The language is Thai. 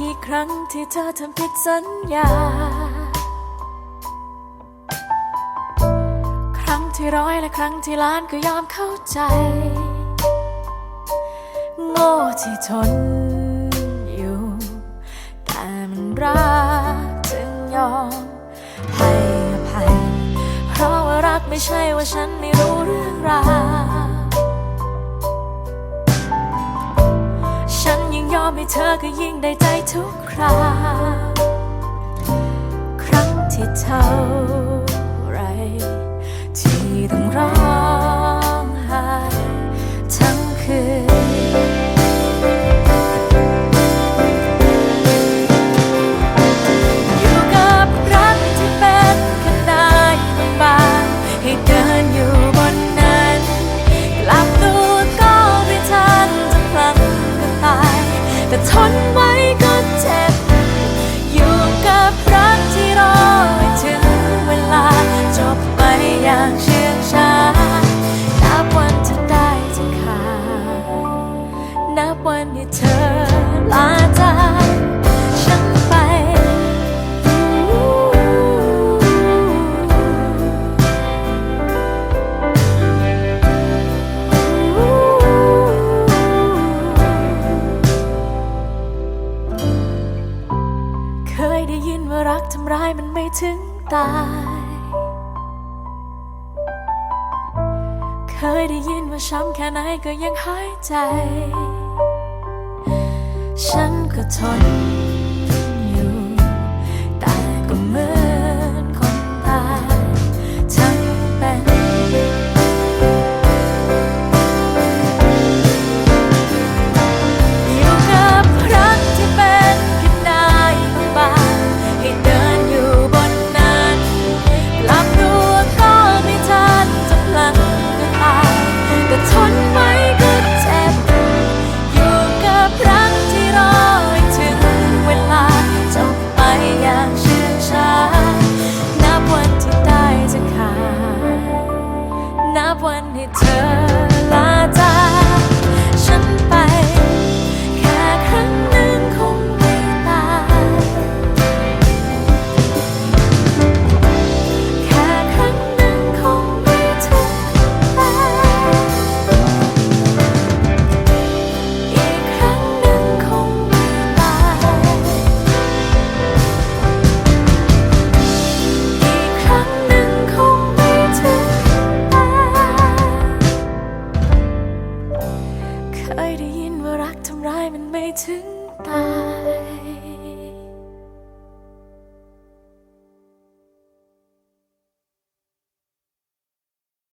กี่ครั้งที่เธอทำผิดสัญญา ครั้งที่ร้อยและครั้งที่ล้านก็ยอมเข้าใจ โง่ที่ทนอยู่ แต่มันรักจึงยอมให้อภัย เพราะว่ารักไม่ใช่ว่าฉันไม่รู้เรื่องราว ให้เธอก็ยิ่งได้ใจทุกคราวครั้งที่เท่าไร ที่ต้องร้องไห้ทั้งคืนอยู่กับรักที่เป็นแค่นายบางให้เดินอ ว่ารักทำร้ายมันไม่ถึงตาย เคยได้ยินว่าช้ำแค่ไหนก็ยังหายใจ ฉันก็ทน not one eternity. เคยได้ยินว่ารักทำร้ายมันไม่ถึงตาย